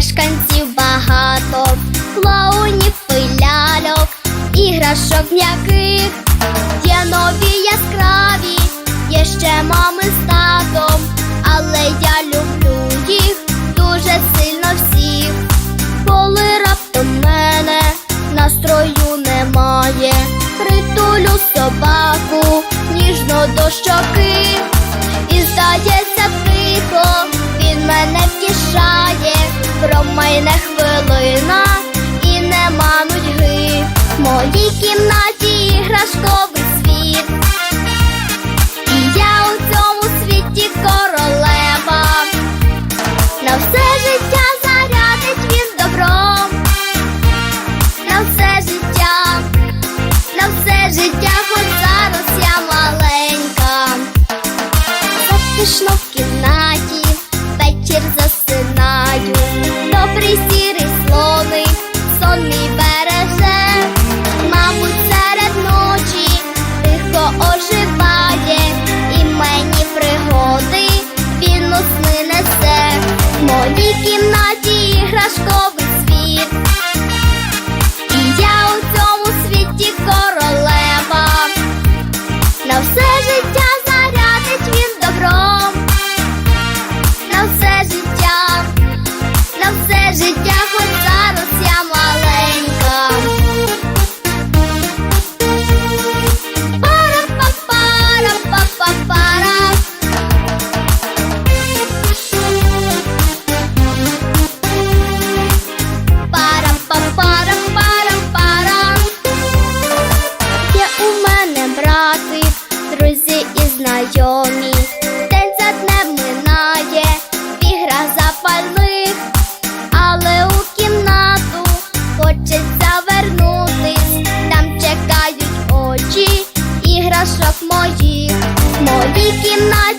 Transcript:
мешканців багато, клоунів і ляльок, іграшок м'яких, є нові яскраві, є ще мами з татом, але я люблю їх дуже сильно всіх, коли раптом мене настрою немає, притулю собаку, ніжно до щоки. не хвилина. життя. Mickey Mouse.